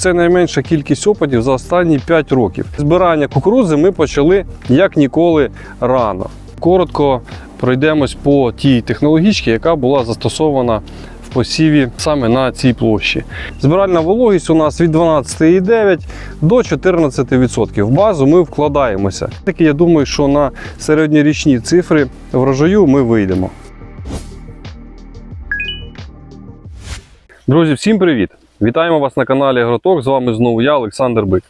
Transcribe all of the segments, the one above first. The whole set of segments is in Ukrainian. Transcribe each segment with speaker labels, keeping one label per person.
Speaker 1: Це найменша кількість опадів за останні 5 років. Збирання кукурудзи ми почали як ніколи рано. Коротко пройдемось по тій технологічці, яка була застосована в посіві саме на цій площі. Збиральна вологість у нас від 12,9 до 14%. В базу ми вкладаємося. Таки я думаю, що на середньорічні цифри врожаю ми вийдемо. Друзі, всім привіт! Вітаємо вас на каналі Агроток. З вами знову я, Олександр Бик.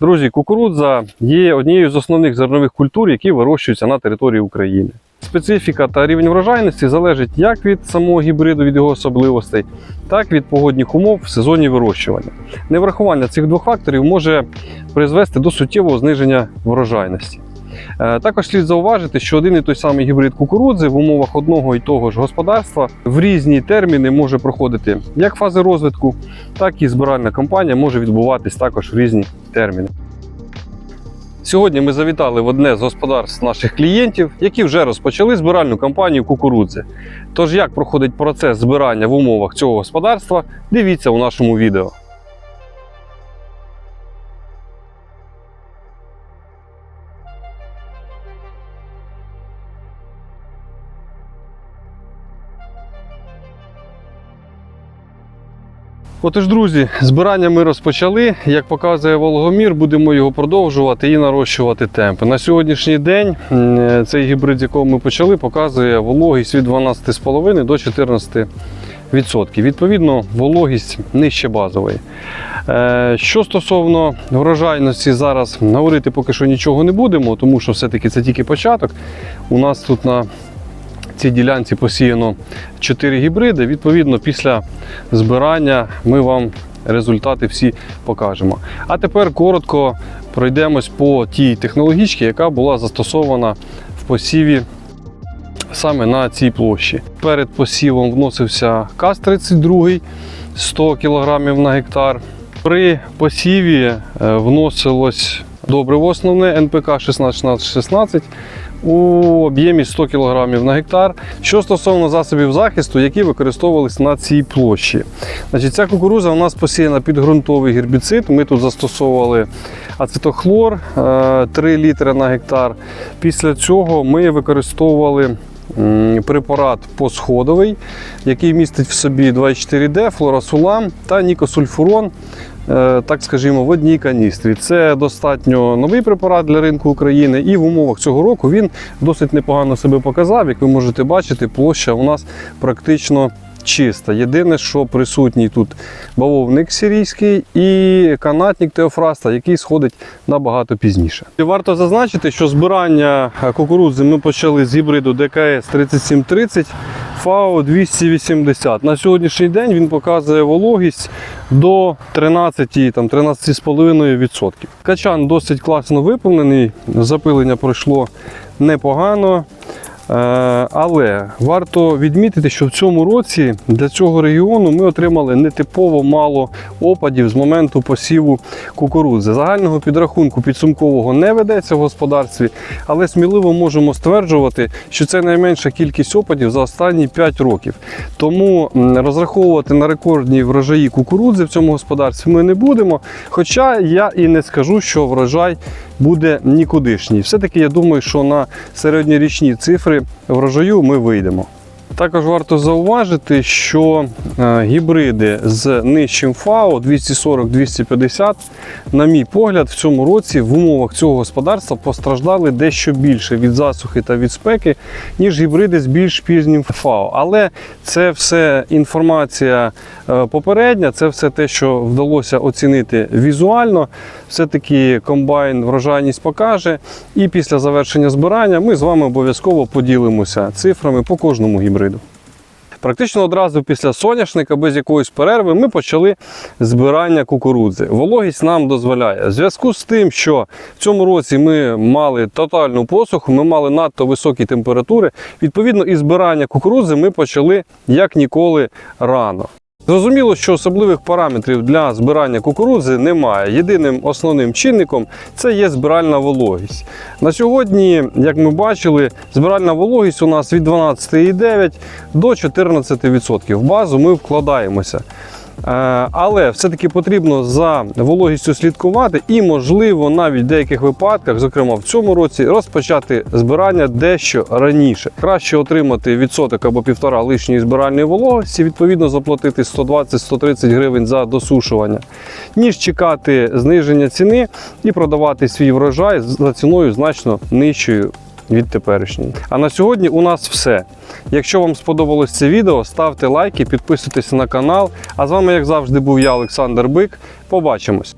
Speaker 1: Друзі, кукурудза є однією з основних зернових культур, які вирощуються на території України. Специфіка та рівень врожайності залежить як від самого гібриду, від його особливостей, так і від погодних умов в сезоні вирощування. Неврахування цих двох факторів може призвести до суттєвого зниження врожайності. Е, Також слід зауважити, що один і той самий гібрид кукурудзи в умовах одного і того ж господарства в різні терміни може проходити як фази розвитку, так і збиральна кампанія може відбуватись також в різні терміни. Сьогодні ми завітали в одне з господарств наших клієнтів, які вже розпочали збиральну кампанію кукурудзи. Тож, як проходить процес збирання в умовах цього господарства, дивіться у нашому відео. Отож, друзі, збирання ми розпочали. Як показує вологомір, будемо його продовжувати і нарощувати темпи. На сьогоднішній день цей гібрид, з якого ми почали, показує вологість від 12,5 до 14%. Відповідно, вологість нижче базової. Е, Що стосовно врожайності, зараз говорити поки що нічого не будемо, тому що все-таки це тільки початок. У нас тут на цій ділянці посіяно 4 гібриди. Відповідно, після збирання ми вам результати всі покажемо. А тепер коротко пройдемось по тій технологічці, яка була застосована в посіві саме на цій площі. Перед посівом вносився КАЗ-32 100 кг на гектар. При посіві е, вносилось добриво основне НПК 16-16-16 у об'ємі 100 кг на гектар. Що стосовно засобів захисту, які використовувалися на цій площі. Значить, Ця кукуруза у нас посіяна під ґрунтовий гербіцид. Ми тут застосовували ацетохлор е, 3 літри на гектар. Після цього ми використовували препарат посходовий, який містить в собі 24D, флорасулам та нікосульфурон е, так скажімо, в одній каністрі. Це достатньо новий препарат для ринку України, і в умовах цього року він досить непогано себе показав. Як ви можете бачити, площа у нас практично чиста. Єдине, що присутній тут бавовник сирійський і канатник теофраста, який сходить набагато пізніше. Варто зазначити, що збирання кукурудзи ми почали з гібриду ДКС 3730 ФАО 280. На сьогоднішній день він показує вологість до 13, там, 13,5%. Качан досить класно виповнений, запилення пройшло непогано. Е, Але варто відмітити, що в цьому році для цього регіону ми отримали нетипово мало опадів з моменту посіву кукурудзи. Загального підрахунку підсумкового не ведеться в господарстві, але сміливо можемо стверджувати, що це найменша кількість опадів за останні 5 років. Тому розраховувати на рекордні врожаї кукурудзи в цьому господарстві ми не будемо. Хоча я і не скажу, що врожай буде нікудишній. Все-таки я думаю, що на середньорічні цифри врожаю ми вийдемо. Також варто зауважити, що е, гібриди з нижчим ФАО 240-250, на мій погляд, в цьому році в умовах цього господарства постраждали дещо більше від засухи та від спеки, ніж гібриди з більш пізнім ФАО. Але це все інформація е, попередня, це все те, що вдалося оцінити візуально. Все-таки комбайн врожайність покаже. І після завершення збирання ми з вами обов'язково поділимося цифрами по кожному гібриду. Практично одразу після соняшника, без якоїсь перерви, ми почали збирання кукурудзи. Вологість нам дозволяє. В зв'язку з тим, що в цьому році ми мали тотальну посуху, ми мали надто високі температури. Відповідно, і збирання кукурудзи ми почали як ніколи рано. Зрозуміло, що особливих параметрів для збирання кукурудзи немає. Єдиним основним чинником це є збиральна вологість. На сьогодні, як ми бачили, збиральна вологість у нас від 12,9 до 14%. В базу ми вкладаємося. Е, Але все-таки потрібно за вологістю слідкувати і, можливо, навіть в деяких випадках, зокрема в цьому році, розпочати збирання дещо раніше. Краще отримати відсоток або півтора лишньої збиральної вологості, відповідно заплатити 120-130 гривень за досушування, ніж чекати зниження ціни і продавати свій врожай за ціною значно нижчою від теперішньої. А на сьогодні у нас все. Якщо вам сподобалось це відео, ставте лайки, підписуйтесь на канал. А з вами, як завжди, був я, Олександр Бик. Побачимось!